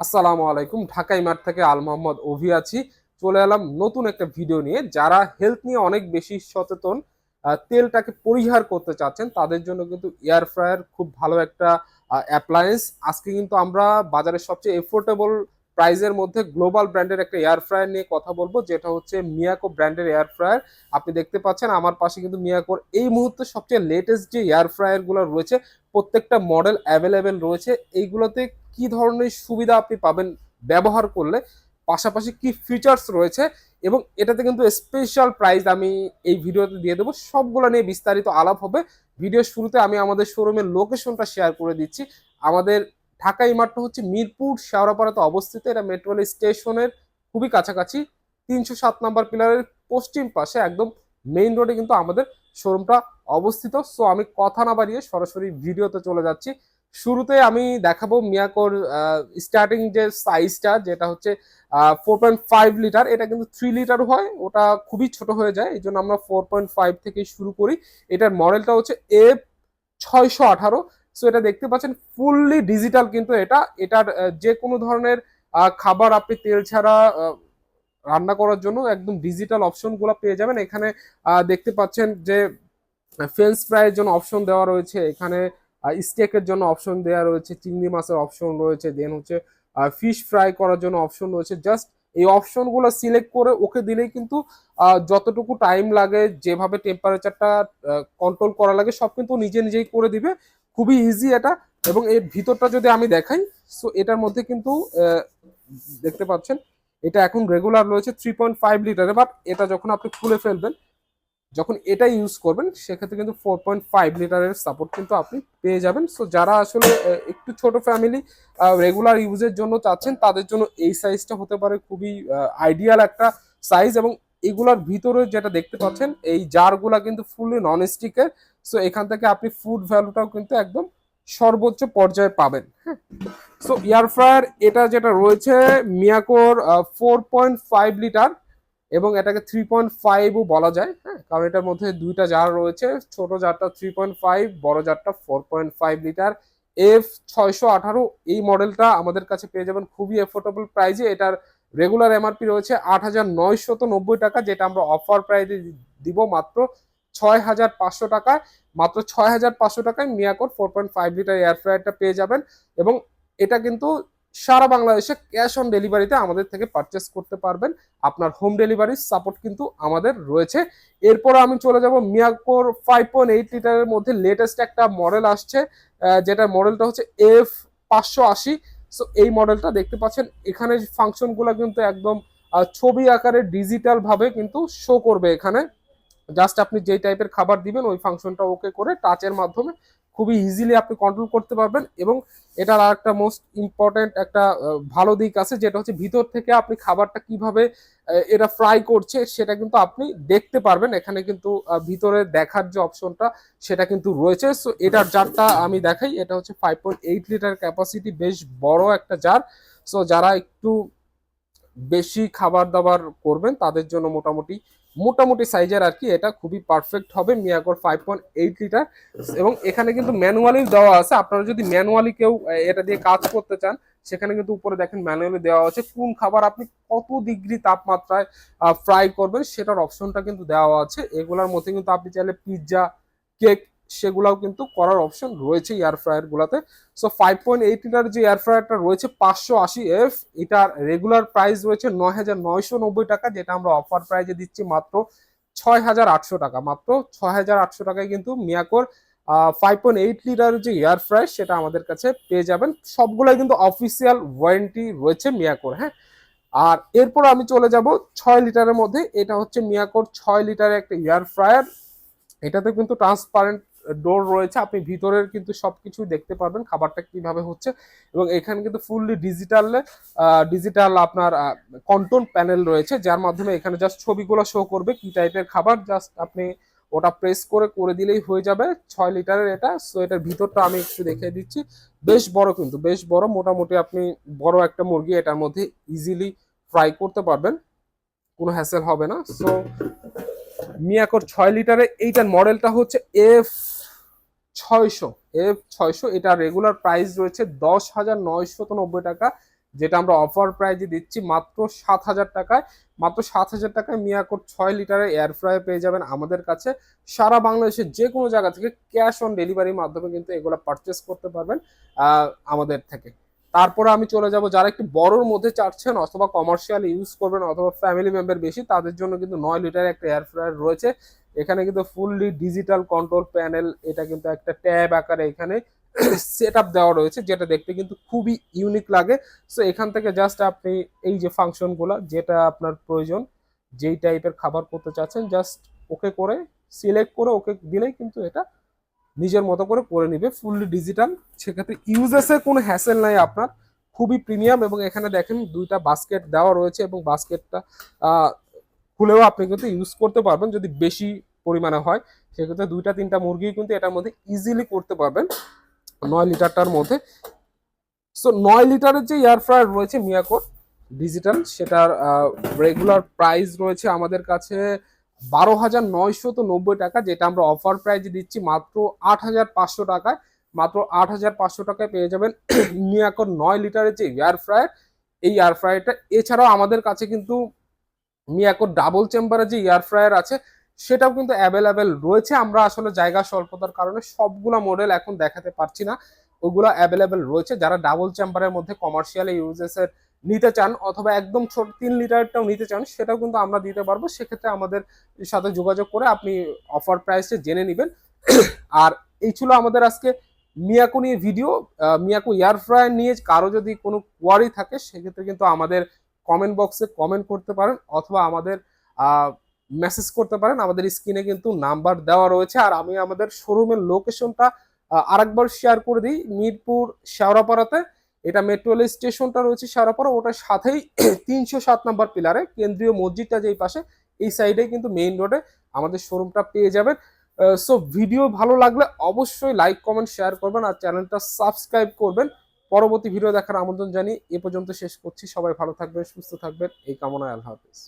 আসসালামু আলাইকুম, ঢাকাই মাঠ থেকে আল মোহাম্মদ অভি আছি। চলে এলাম নতুন একটা ভিডিও নিয়ে। যারা হেলথ নিয়ে অনেক বেশি সচেতন তেলটাকে পরিহার করতে চাচ্ছেন, তাদের জন্য কিন্তু এয়ার ফ্রায়ার খুব ভালো একটা অ্যাপ্লায়েন্স আজকে কিন্তু আমরা বাজারের সবচেয়ে এফোর্ডেবল প্রাইজের মধ্যে গ্লোবাল ব্র্যান্ডের একটা এয়ার ফ্রায়ার নিয়ে কথা বলব, যেটা হচ্ছে মিয়াকো ব্র্যান্ডের এয়ার ফ্রায়ার। আপনি দেখতে পাচ্ছেন আমার পাশে কিন্তু মিয়াকোর এই মুহূর্তে সবচেয়ে লেটেস্ট যে এয়ার ফ্রায়ারগুলো রয়েছে, প্রত্যেকটা মডেল অ্যাভেলেবেল রয়েছে। এইগুলোতে কি ধরনের সুবিধা আপনি পাবেন ব্যবহার করলে, পাশাপাশি কি ফিচার্স রয়েছে এবং এটাতে কিন্তু স্পেশাল প্রাইস আমি এই ভিডিওতে দিয়ে দেবো। সবগুলো নিয়ে বিস্তারিত আলাপ হবে। ভিডিও শুরুতে আমি আমাদের শোরুমের লোকেশনটা শেয়ার করে দিচ্ছি। আমাদের ঢাকা ইমার্টটা হচ্ছে মিরপুর, শেওড়াপাড়াতে অবস্থিত। এটা মেট্রো রেল স্টেশনের খুবই কাছাকাছি। তিনশো সাত নাম্বার পিলারের পশ্চিম পাশে একদম মেইন রোডে কিন্তু আমাদের শোরুমটা অবস্থিত। সো আমি কথা না বাড়িয়ে সরাসরি ভিডিওতে চলে যাচ্ছি। শুরুতে আমি দেখাবো মিয়াকোর স্টার্টিং যে সাইজটা যেটা হচ্ছে ফোর পয়েন্ট ফাইভ লিটার এটা কিন্তু থ্রি লিটার হয়। ওটা খুবই ছোট হয়ে যায়। এই জন্য আমরা ফোর পয়েন্ট ফাইভ থেকে শুরু করি। এটার মডেলটা হচ্ছে এফ ছয়শো আঠারো। সো এটা দেখতে পাচ্ছেন ফুললি ডিজিটাল কিন্তু এটা। এটার যে কোনো ধরনের খাবার আপনি তেল ছাড়া রান্না করার জন্য একদম ডিজিটাল অপশনগুলো পেয়ে যাবেন। এখানে দেখতে পাচ্ছেন যে ফ্রেঞ্চ ফ্রাইয়ের জন্য অপশন দেওয়া রয়েছে। এখানে স্টেকের জন্য অপশন দেওয়া রয়েছে। চিংড়ি মাছের অপশন রয়েছে। দেন হচ্ছে ফিশ ফ্রাই করার জন্য অপশন রয়েছে। জাস্ট এই অপশনগুলো সিলেক্ট করে ওকে দিলেই কিন্তু যতটুকু টাইম লাগে, যেভাবে টেম্পারেচারটা কন্ট্রোল করা লাগে, সব কিন্তু নিজে নিজেই করে দিবে। খুবই ইজি এটা এবং এর ভিতরটা যদি আমি দেখাই সো এটার মধ্যে কিন্তু দেখতে পাচ্ছেন, এটা এখন রেগুলার রয়েছে থ্রি পয়েন্ট ফাইভ লিটারে বাট এটা যখন আপনি খুলে ফেলবেন, যখন এটা ইউজ করবেন, সেক্ষেত্রে কিন্তু ফোর পয়েন্ট ফাইভ লিটারের সাপোর্ট কিন্তু আপনি পেয়ে যাবেন। সো যারা আসলে একটু ছোট ফ্যামিলি রেগুলার ইউজের জন্য চাচ্ছেন, তাদের জন্য এই সাইজটা হতে পারে খুবই আইডিয়াল একটা সাইজ এবং এগুলার ভিতরে যেটা দেখতে পাচ্ছেন, এই জারগুলা কিন্তু ফুললি নন স্টিকের সো এখান থেকে আপনি ফুড ভ্যালুটাও কিন্তু একদম সর্বোচ্চ পর্যায়ে পাবেন। হ্যাঁ সো এয়ার ফ্রায়ার এটা যেটা রয়েছে, মিয়াকোর ফোর পয়েন্ট ফাইভ লিটার এবং এটাকে থ্রি পয়েন্ট ফাইভও বলা যায়। হ্যাঁ কারণ এটার মধ্যে দুইটা জার রয়েছে, ছোট জারটা থ্রি পয়েন্ট ফাইভ বড় জারটা four point five liter F ছয়শো আঠারো, এই মডেলটা আমাদের কাছে পেয়ে যাবেন খুবই এফোর্ডেবল প্রাইজে এটার রেগুলার এমআরপি রয়েছে আট হাজার নয়শত নব্বই টাকা, যেটা আমরা অফার প্রাইজে দিব মাত্র ছয় হাজার পাঁচশো টাকায়, মাত্র ছয় হাজার পাঁচশো টাকায় মিয়াকোর four point five liter air ফ্রায়ারটা পেয়ে যাবেন এবং এটা কিন্তু সারা বাংলাদেশে ক্যাশ অন ডেলিভারিতে আমাদের থেকে পারচেস করতে পারবেন। আপনার হোম ডেলিভারির সাপোর্ট কিন্তু আমাদের রয়েছে। এরপর আমি চলে যাব মিয়াকোর ফাইভ পয়েন্ট এইট লিটারের মধ্যে লেটেস্ট একটা মডেল আসছে যেটার মডেলটা হচ্ছে এফ পাঁচশো আশি। সো এই মডেলটা দেখতে পাচ্ছেন, এখানে ফাংশনগুলো কিন্তু একদম ছবি আকারে ডিজিটাল ভাবে কিন্তু শো করবে এখানে। জাস্ট আপনি যেই টাইপের খাবার দিবেন, ওই ফাংশনটা ওকে করে টাচের মাধ্যমে খুবই ইজিলি আপনি কন্ট্রোল করতে পারবেন এবং এটার আর একটা মোস্ট ইম্পর্টেন্ট একটা ভালো দিক আছে, যেটা হচ্ছে ভিতর থেকে আপনি খাবারটা কীভাবে এটা ফ্রাই করছে, সেটা কিন্তু আপনি দেখতে পারবেন। এখানে কিন্তু ভিতরে দেখার যে অপশনটা সেটা কিন্তু রয়েছে। সো এটার জারটা আমি দেখাই। এটা হচ্ছে five point eight liter capacity বেশ বড় একটা জার। সো যারা একটু বেশি খাবার দাবার করবেন, তাদের জন্য মোটামুটি মোটামুটি সাইজের আর কি, এটা খুবই পারফেক্ট হবে মিয়াগর ফাইভ পয়েন্ট এইট লিটার এবং এখানে কিন্তু ম্যানুয়ালি দেওয়া আছে, আপনারা যদি ম্যানুয়ালি কেউ এটা দিয়ে কাজ করতে চান, সেখানে কিন্তু উপরে দেখেন ম্যানুয়ালি দেওয়া আছে। কোন খাবার আপনি কত ডিগ্রি তাপমাত্রায় ফ্রাই করবেন, সেটার অপশনটা কিন্তু দেওয়া আছে। এগুলোর মধ্যে কিন্তু আপনি চাইলে পিৎজা কেক সেগুলাও কিন্তু করার অপশন রয়েছে এয়ার ফ্রায়ার গুলাতে। So five point eight liter যে এয়ার ফ্রায়ারটা রয়েছে, পাঁচশো আশি এফ এটার রেগুলার প্রাইস রয়েছে নয় হাজার নয়শো নব্বই টাকা, যেটা আমরা অফার প্রাইজে দিচ্ছি মাত্র ছয় হাজার আটশো টাকা। মাত্র ছয় হাজার আটশো টাকায় কিন্তু মিয়াকোর ফাইভ পয়েন্ট এইট লিটার যে এয়ার ফ্রায়ার সেটা আমাদের কাছে পেয়ে যাবেন। সবগুলাই কিন্তু অফিসিয়াল ওয়ারেন্টি রয়েছে মিয়াকোর হ্যাঁ? আর এরপর আমি চলে যাব ছয় লিটারের মধ্যে। এটা হচ্ছে মিয়াকোর ছয় লিটারের একটা এয়ার ফ্রায়ার এটাতে কিন্তু ট্রান্সপারেন্ট ডোর রয়েছে, আপনি ভিতরের কিন্তু সব সবকিছু দেখতে পারবেন খাবারটা কীভাবে হচ্ছে। এবং এখানে কিন্তু ফুললি ডিজিটাল ডিজিটাল আপনার কন্ট্রোল প্যানেল রয়েছে, যার মাধ্যমে এখানে জাস্ট ছবিগুলো শো করবে, কি টাইপের খাবার জাস্ট আপনি ওটা প্রেস করে করে দিলেই হয়ে যাবে। ছয় লিটারের এটা সো এটার ভিতরটা আমি একটু দেখিয়ে দিচ্ছি। বেশ বড় কিন্তু, বেশ বড়, মোটামুটি আপনি বড় একটা মুরগি এটার মধ্যে ইজিলি ফ্রাই করতে পারবেন, কোনো হ্যাসেল হবে না। সো মিয়াকোর ছয় লিটারে এইটার মডেলটা হচ্ছে এফ ছয়শো এফ ছয়শো। এটা রেগুলার প্রাইস রয়েছে দশ হাজার নয়শত নব্বই টাকা, যেটা আমরা অফার প্রাইজে দিচ্ছি মাত্র সাত হাজার টাকায়। মাত্র সাত হাজার টাকায় মিয়াকোর ছয় লিটারের এয়ার ফ্রায়ার পেয়ে যাবেন আমাদের কাছে। সারা বাংলাদেশের যে কোনো জায়গা থেকে ক্যাশ অন ডেলিভারির মাধ্যমে কিন্তু এগুলো পারচেস করতে পারবেন আমাদের থেকে। তারপরে আমি চলে যাব যারা একটু বড়র মধ্যে চাচ্ছেন অথবা কমার্শিয়াল ইউজ করবেন অথবা ফ্যামিলি মেম্বার বেশি, তাদের জন্য কিন্তু নয় লিটার একটা এয়ার ফ্রায়ার রয়েছে। এখানে কিন্তু ফুললি ডিজিটাল কন্ট্রোল প্যানেল এটা কিন্তু একটা ট্যাব আকারে এখানে সেট আপ দেওয়া রয়েছে, যেটা দেখতে কিন্তু খুবই ইউনিক লাগে। সো এখান থেকে জাস্ট আপনি এই যে ফাংশনগুলো যেটা আপনার প্রয়োজন, যেই টাইপের খাবার করতে চাচ্ছেন জাস্ট ওকে করে সিলেক্ট করে ওকে দিলেই কিন্তু এটা নিজের মতো করে করে নিবে ফুললি ডিজিটাল সেক্ষেত্রে ইউজেসের কোনো হ্যাসেল নাই আপনার। খুবই প্রিমিয়াম এবং এখানে দেখেন দুইটা বাস্কেট দেওয়া রয়েছে এবং বাস্কেটটা খুলেও আপনি কিন্তু ইউজ করতে পারবেন যদি বেশি পরিমাণে হয়। সেক্ষেত্রে দুইটা, তিনটা মুরগি কিন্তু এটার মধ্যে ইজিলি করতে পারবেন নয় লিটারটার মধ্যে। সো নয় লিটারের যে এয়ার ফ্রায়ার রয়েছে মিয়াকোর ডিজিটাল সেটার রেগুলার প্রাইস রয়েছে আমাদের কাছে বারো হাজার নয়শো তো নব্বই টাকা, যেটা আমরা অফার প্রাইজে দিচ্ছি মাত্র আট হাজার পাঁচশো টাকায়। মাত্র আট হাজার পাঁচশো টাকায় পেয়ে যাবেন মিয়াকোর নয় লিটারের যে এয়ার ফ্রায়ার এই এয়ার ফ্রায়ারটা এছাড়াও আমাদের কাছে কিন্তু মিয়াকোর ডাবল চেম্বারের যে এয়ার ফ্রায়ার আছে, সেটাও কিন্তু অ্যাভেলেবেল রয়েছে। আমরা আসলে জায়গা স্বল্পতার কারণে সবগুলা মডেল এখন দেখাতে পারছি না। ওগুলো অ্যাভেলেবেল রয়েছে। যারা ডাবল চেম্বারের মধ্যে কমার্শিয়াল ইউজেসের নিতে চান অথবা একদম ছোট তিন লিটারটাও নিতে চান, সেটাও কিন্তু আমরা দিতে পারব। সেক্ষেত্রে আমাদের সাথে যোগাযোগ করে আপনি অফার প্রাইসে জেনে নেবেন। আর এই ছিল আমাদের আজকে মিয়াকো নিয়ে ভিডিও মিয়াকো এয়ার ফ্রায়ার নিয়ে কারও যদি কোনো কোয়ারি থাকে, সেক্ষেত্রে কিন্তু আমাদের কমেন্ট বক্সে কমেন্ট করতে পারেন অথবা আমাদের মেসেজ করতে পারেন। আমাদের স্ক্রিনে কিন্তু নাম্বার দেওয়া রয়েছে। আর আমি আমাদের শোরুমের লোকেশনটা আরেকবার শেয়ার করে দিই। মিরপুর, শেওড়াপাড়াতে। এটা মেট্রো রেল স্টেশনটা রয়েছে শেওড়াপাড়া ওটার সাথেই তিনশো সাত নম্বর পিলারে কেন্দ্রীয় মসজিদটা যেই পাশে, এই সাইডে কিন্তু মেইন রোডে আমাদের শোরুমটা পেয়ে যাবেন। সো ভিডিও ভালো লাগলে অবশ্যই লাইক কমেন্ট শেয়ার করবেন আর চ্যানেলটা সাবস্ক্রাইব করবেন। পরবর্তী ভিডিও দেখার আমন্ত্রণ জানিয়ে এ পর্যন্ত শেষ করছি। সবাই ভালো থাকবেন, সুস্থ থাকবেন। এই কামনায় আল্লাহ হাফিজ।